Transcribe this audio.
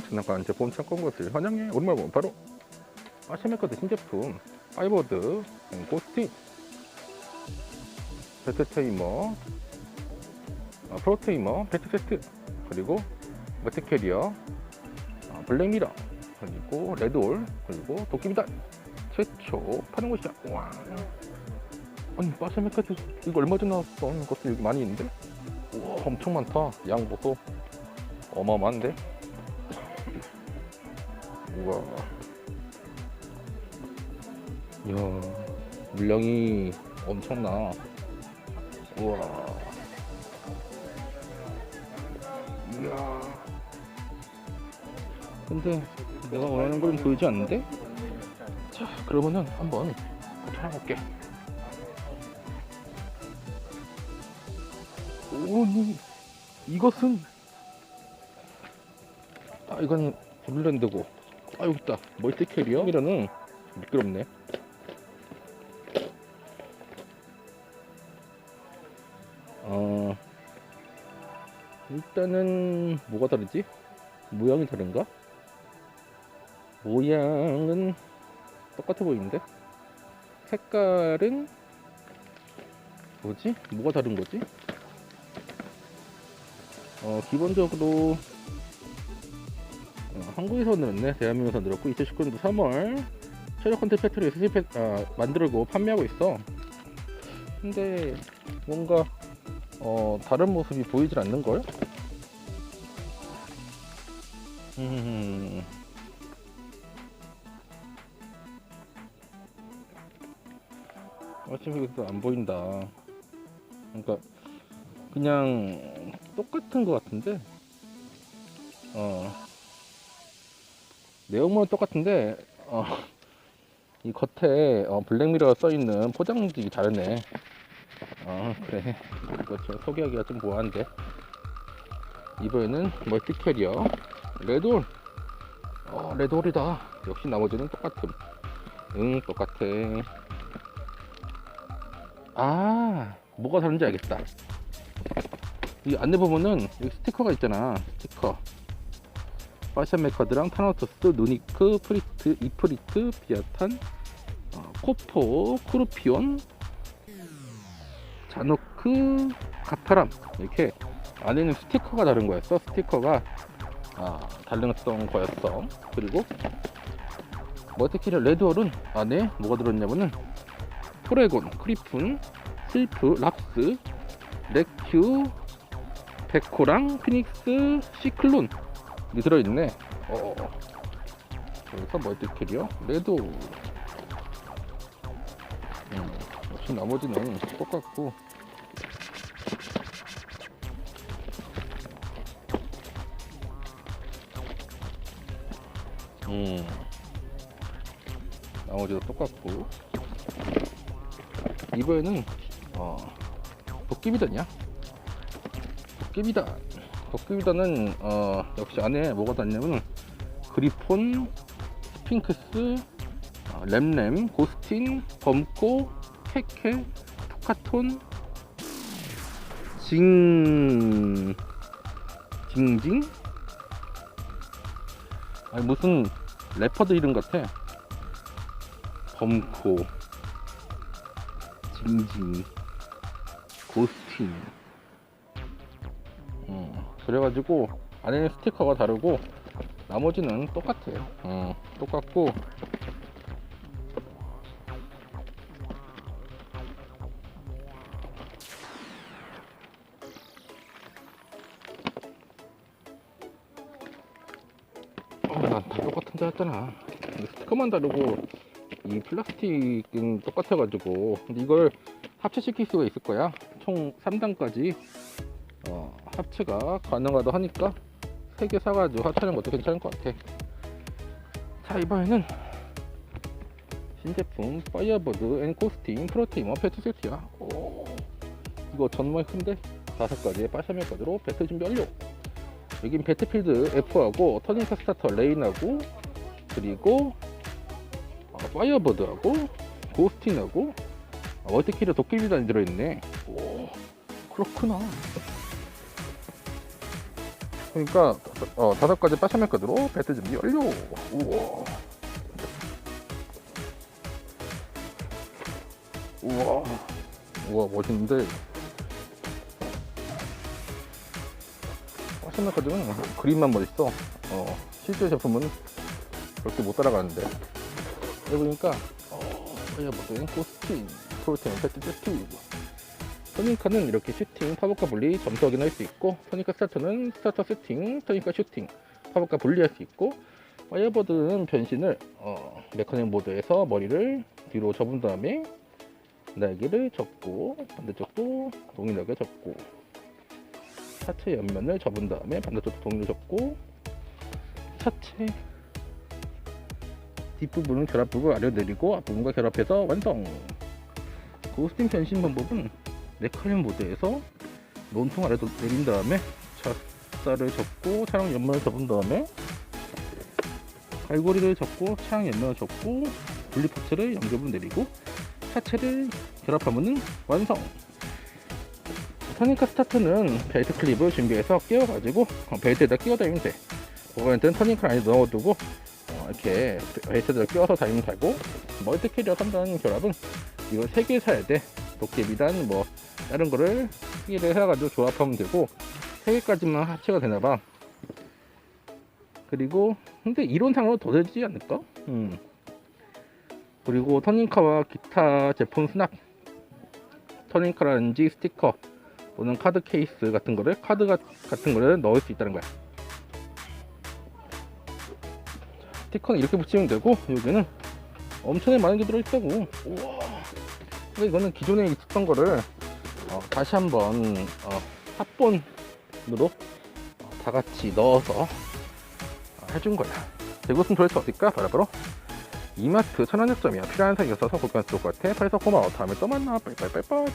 장난감 제품 참고한 것을 환영해 오랜만에 보면 바로 아시메커드 신제품 파이버드 고스팅 배트 테이머 어, 프로테이머 배트 세트. 그리고 매트 캐리어 어, 블랙미러. 그리고 레드올 그리고 도끼비단 최초 파는 곳이야. 와. 아니 빠샤메카드 이거 얼마 전에 나왔던 것들 여기 많이 있는데? 우와 엄청 많다. 양 보소. 어마어마한데 우와. 이야 물량이 엄청나. 우와. 이야. 근데 내가 원하는 걸 보이지 않는데? 자 그러면은 한번 찾아볼게. 오니 이것은 아 이건 블렌드고 아 여기 있다. 멀티 캐리어이라는 미끄럽네. 어 일단은 뭐가 다르지? 모양이 다른가? 모양은 똑같아 보이는데? 색깔은 뭐지? 뭐가 다른 거지? 어 기본적으로 어, 한국에서 늘었네 대한민국에서 늘었고 2019년도 3월 체력 컨텐츠 팩토리 SC 팩, 아, 만들고 판매하고 있어. 근데 뭔가 어, 다른 모습이 보이질 않는걸? 음... 어차피 여기서 안 보인다. 그러니까 그냥 똑같은 것 같은데? 어 내용물은 똑같은데 어, 이 겉에 어, 블랙미러가 써있는 포장지기 다르네. 어 그래. 그렇죠 소개하기가 좀 뭐한데. 이번에는 멀티 캐리어 레돌. 어 레돌이다. 역시 나머지는 똑같음. 응 똑같아. 아 뭐가 다른지 알겠다. 이 안에 보면은 여기 스티커가 있잖아 스티커 파션 메커드랑 타노토스, 누니크, 프리트, 이프리트, 비아탄, 어, 코포, 쿠르피온, 자노크, 가타람. 이렇게 안에는 스티커가 다른 거였어. 스티커가 아, 달능성 거였어. 그리고 머티키리 레드홀은 안에 뭐가 들었냐면은 포레곤, 크리푼, 실프, 랍스, 레큐, 베코랑 피닉스, 시클론 이 들어있네. 어. 여기서 멀티캐리어 레드. 음, 역시 나머지는 똑같고. 음. 나머지도 똑같고. 이번에는 어, 도끼비단이야. 도끼비단. 도끼비단은 어, 역시 안에 뭐가 닿냐면 그리폰, 스핑크스, 어, 램램, 고스틴, 범코, 케케, 토카톤, 징, 징징? 아니 무슨 래퍼들 이름 같아. 범코, 징징, 고스틴. 어, 그래가지고 안에는 스티커가 다르고 나머지는 똑같아요. 어, 똑같고 어, 난다 똑같은 줄 알았잖아. 스티커만 다르고 이 플라스틱은 똑같아가지고 근데 이걸 합체시킬 수가 있을 거야. 총 3단까지 어, 합체가 가능하다 하니까 3개 사가지고 합체하는 것도 괜찮을 것 같아. 자, 이번에는 신제품 파이어버드 앤 코스팅 프로테이머 배트 세트야. 오, 이거 정말 큰데? 다섯 가지의 파샤멜 카드로 배트 준비 완료. 여긴 배트필드 F하고 터닝카 스타터 레인하고 그리고 어, 파이어버드하고 고스팅하고 어, 월드키를 도깨비단이 들어있네. 오, 그렇구나. 그러니까 어, 다섯 가지 빠샤멜 카드로 배트 준비 완료. 우와. 우와. 우와 멋있는데. 빠샤멜 카드는 그림만 멋있어. 어, 실제 제품은 그렇게 못 따라가는데. 보니까 어, 파이어보드, 코스팅, 프로테인, 배트 세트. 토니카는 이렇게 슈팅, 파워과 분리, 점수 확인할 수 있고 토니카 스타터는 스타터 세팅, 토니카 슈팅, 파워과 분리할 수 있고 파이어버드는 변신을 어, 메커닉 모드에서 머리를 뒤로 접은 다음에 날개를 접고 반대쪽도 동일하게 접고 차체 옆면을 접은 다음에 반대쪽도 동일하게 접고 차체 뒷부분은 결합 부분 아래로 내리고 앞부분과 결합해서 완성. 고스팅 변신 방법은 메카닉 모드에서 논통 아래로 내린 다음에 잣살을 접고 차량 옆면을 접은 다음에 갈고리를 접고 차량 옆면을 접고 분리 파츠를 연결을 내리고 차체를 결합하면 완성. 터닝카 스타트는 벨트 클립을 준비해서 끼워가지고 어, 벨트에다 끼워 다니면 돼. 그거한테는 터닝카 안에 넣어두고 어, 이렇게 벨트에다 끼워서 다니면 되고 멀티 캐리어 3단 결합은 이거 3개 사야 돼. 도깨비단 뭐 다른 거를 끼를 해가지고 조합하면 되고 3개까지만 합체가 되나봐. 그리고 근데 이론상으로 더 되지 않을까? 음. 그리고 터닝카와 기타 제품 수납. 터닝카라든지 스티커 또는 카드 케이스 같은 거를 카드 가- 같은 거를 넣을 수 있다는 거야. 스티커는 이렇게 붙이면 되고 여기는 엄청나게 많은 게 들어있다고. 우와. 근데 이거는 기존에 있었던 거를 어, 다시 한번 어, 합본으로 어, 다 같이 넣어서 어, 해준 거야. 이곳은 도대체 어딜까? 바로 바로 이마트 천안역점이야. 필요한 사항이 있어서 고견 쏠것 같아. 그래서 고마워. 다음에 또 만나. 빠이빠이빠이빠이.